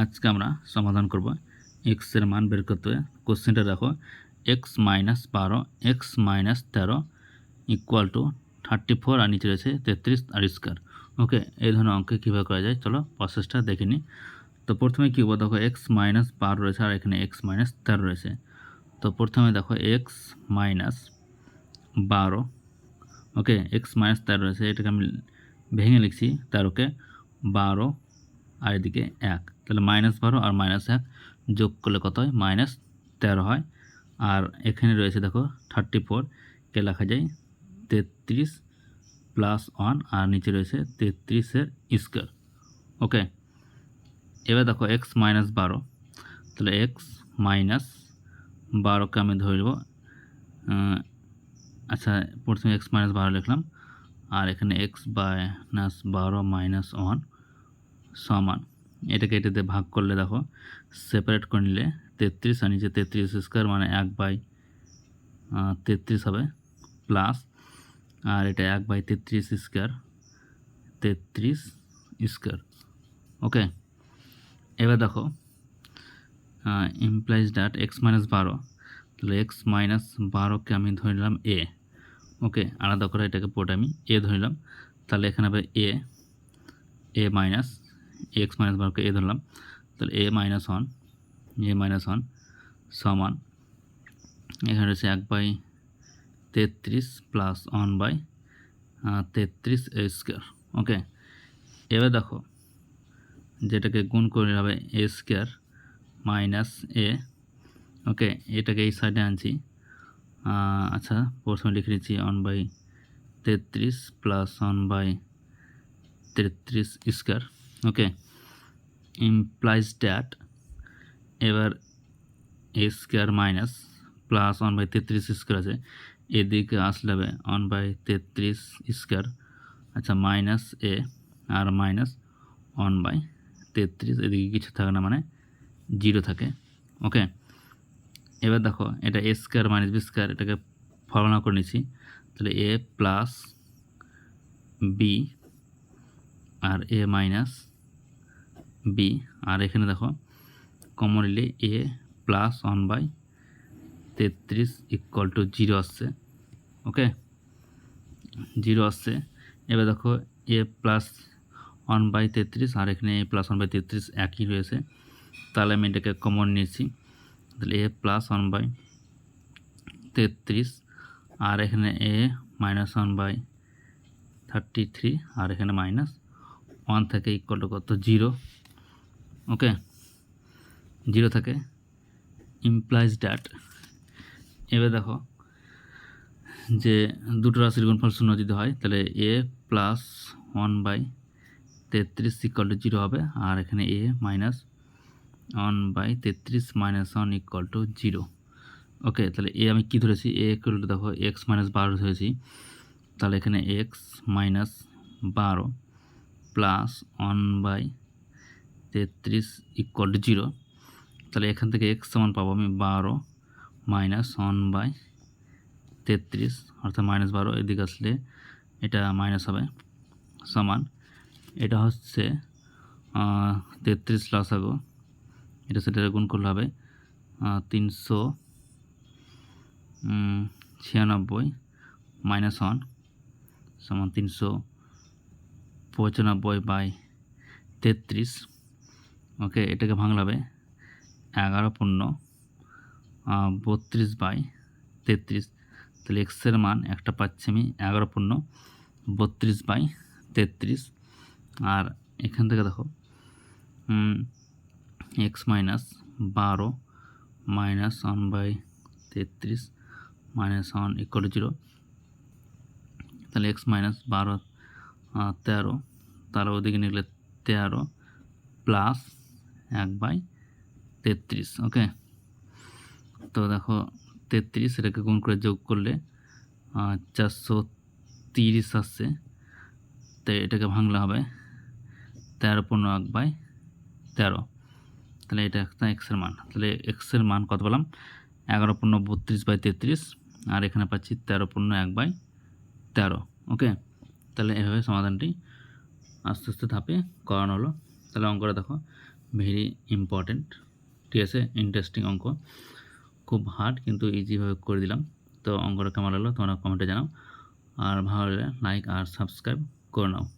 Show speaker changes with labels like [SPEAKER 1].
[SPEAKER 1] আজকে আমরা সমাধান করব এক্সের মান বের করতে হবে। কোশ্চেনটা দেখো এক্স মাইনাস বারো এক্স মাইনাস তেরো ইকুয়াল টু থার্টি ফোর আর নিচে রয়েছে তেত্রিশ আর স্কোয়ার ওকে এই ধরনের অঙ্কে কীভাবে করা যায়? চলো প্রসেসটা দেখে নিই তো প্রথমে কী বলব দেখো এক্স মাইনাস বারো রয়েছে আর এখানে এক্স মাইনাস তেরো রয়েছে। তো প্রথমে দেখো এক্স মাইনাস বারো। ওকে এক্স মাইনাস তেরো রয়েছে, এটাকে আমি ভেঙে লিখছি তেরোকে বারো আর এদিকে এক। তাহলে মাইনাস বারো আর মাইনাস এক যোগ করলে কত হয়? মাইনাস তেরো হয়। আর এখানে রয়েছে দেখো থার্টি ফোর কে লেখা যায়? তেত্রিশ প্লাস ওয়ান আর নিচে রয়েছে তেত্রিশের স্কোয়ার ওকে এবার দেখো এক্স মাইনাস বারো। তাহলে এক্স মাইনাস বারোকে আমি ধরব আচ্ছা প্রথমে এক্স মাইনাস বারো লিখলাম। আর এখানে এক্স মাইনাস বারো মাইনাস ওয়ান সমান। এটাকে এটাতে ভাগ করলে দেখো সেপারেট করে নিলে তেত্রিশ আর নিচে তেত্রিশ স্কোয়ার মানে এক বাই তেত্রিশ হবে প্লাস আর এটা এক বাই তেত্রিশ স্কোয়ার তেত্রিশ স্কোয়ার ওকে এবার দেখো ইমপ্লাইজ ডাট এক্স মাইনাস বারো, তাহলে এক্স মাইনাস বারোকে আমি ধরে নিলাম এ ওকে আলাদা করে এটাকে পুরোটা আমি এ ধরে নিলাম, তাহলে এখানে হবে A A minus X minus বারোকে এ ধরলাম, তাহলে A minus one, A minus one সমান এখানে রয়েছে এক বাই তেত্রিশ প্লাস ওয়ান বাই তেত্রিশ এ স্কোয়ার, ওকে? এবার দেখো, যেটাকে গুণ করে হবে এ স্কোয়ার মাইনাস এ, ওকে? এটাকে এই সাইডে আনছি আচ্ছা প্রথমে লিখে দিচ্ছি ওয়ান বাই তেত্রিশ প্লাস ওয়ান বাই তেত্রিশ স্কোয়ার ওকে ইমপ্লাইজ ড্যাট এবার A square minus plus one by তেত্রিশ স্কোয়ার আছে। এদিকে আসলে হবে ওয়ান বাই তেত্রিশ স্কোয়ার আচ্ছা মাইনাস এ আর মাইনাস ওয়ান বাই তেত্রিশ, এদিকে কিছু থাকে না মানে জিরো থাকে। ওকে, এবার দেখো, এটা A square minus B square এটাকে ফর্মুলা করে নিচ্ছি। তাহলে এ প্লাস বি আর এ মাইনাস বি আর এখানে দেখো কমন নিলে এ প্লাস ওয়ান বাই তেত্রিশ ইকুয়াল টু জিরো আসছে ওকে জিরো আসছে। এবার দেখো এ প্লাস ওয়ান বাই তেত্রিশ আর এখানে এ প্লাস ওয়ান বাই তেত্রিশ একই রয়েছে। তাহলে আমি এটাকে কমন নিয়েছি। তাহলে এ প্লাস ওয়ান বাই তেত্রিশ আর এখানে A minus one by thirty three আর এখানে মাইনাস ওয়ান থেকে ইকুয়াল টু কত? Zero okay? জিরো থাকে। ইমপ্লাইজ ড্যাট এবার দেখো যে দুটো রাশির গুণফল শূন্য যদি হয়, তাহলে এ প্লাস ওয়ান বাই তেত্রিশ ইকুয়াল টু জিরো হবে, আর এখানে এ মাইনাস ওয়ান বাই তেত্রিশ minus one equal to zero okay, তাহলে এ আমি কী ধরেছি? এ ইকুয়াল টু দেখো এক্স মাইনাস বারো ধরেছি। তাহলে এখানে এক্স মাইনাস বারো প্লাস ওয়ান বাই তেত্রিশ ইকুয়াল টু জিরো তাহলে এখান থেকে এক্স সমান পাবো আমি বারো মাইনাস ওয়ান বাই তেত্রিশ, অর্থাৎ মাইনাস বারো, এদিকে আসলে এটা মাইনাস হবে সমান। এটা হচ্ছে তেত্রিশ লসাগো এটা সেটা গুণ করলে হবে তিনশো ছিয়ানব্বই মাইনাস ওয়ান সমান তিনশো পঁচানব্বই বাই তেত্রিশ। ওকে, এটাকে ভাঙলে হবে এগারো পূর্ণ বত্রিশ বাই তেত্রিশ। তাহলে এক্সের মান একটা পাচ্ছি আমি, এগারো পূর্ণ, বত্রিশ বাই তেত্রিশ। আর এখান থেকে দেখো এক্স মাইনাস বারো মাইনাস ওয়ান বাই তেত্রিশ মাইনাস ওয়ান ইকুয়াল জিরো তাহলে এক্স মাইনাস বারো তেরো। তার ওদিকে নিলে তেরো প্লাস এক বাই তেত্রিশ, ওকে? তো দেখো তেত্রিশ এটাকে গুণ করে যোগ করলে চারশো তিরিশ আসছে। তো এটাকে ভাঙলে হবে তেরো পনেরো এক বাই তেরো। তাহলে এটা একটা এক্সের মান। তাহলে এক্সের মান কত বললাম এগারো পনেরো বত্রিশ বাই তেত্রিশ, আর এখানে পাচ্ছি তেরো পনেরো এক বাই তেরো, ওকে? তাহলে এভাবে সমাধানটি আস্তে আস্তে ধাপে করানো হলো। তাহলে অঙ্কটা দেখো। ভেরি ইম্পর্টেন্ট ঠিক আছে? ইন্টারেস্টিং অঙ্ক। খুব হার্ড কিন্তু ইজিভাবে করে দিলাম। তো অঙ্কটা কেমন লাগল তোমরা কমেন্টে জানাও। আর ভালো লাগলে লাইক আর সাবস্ক্রাইব করে নাও।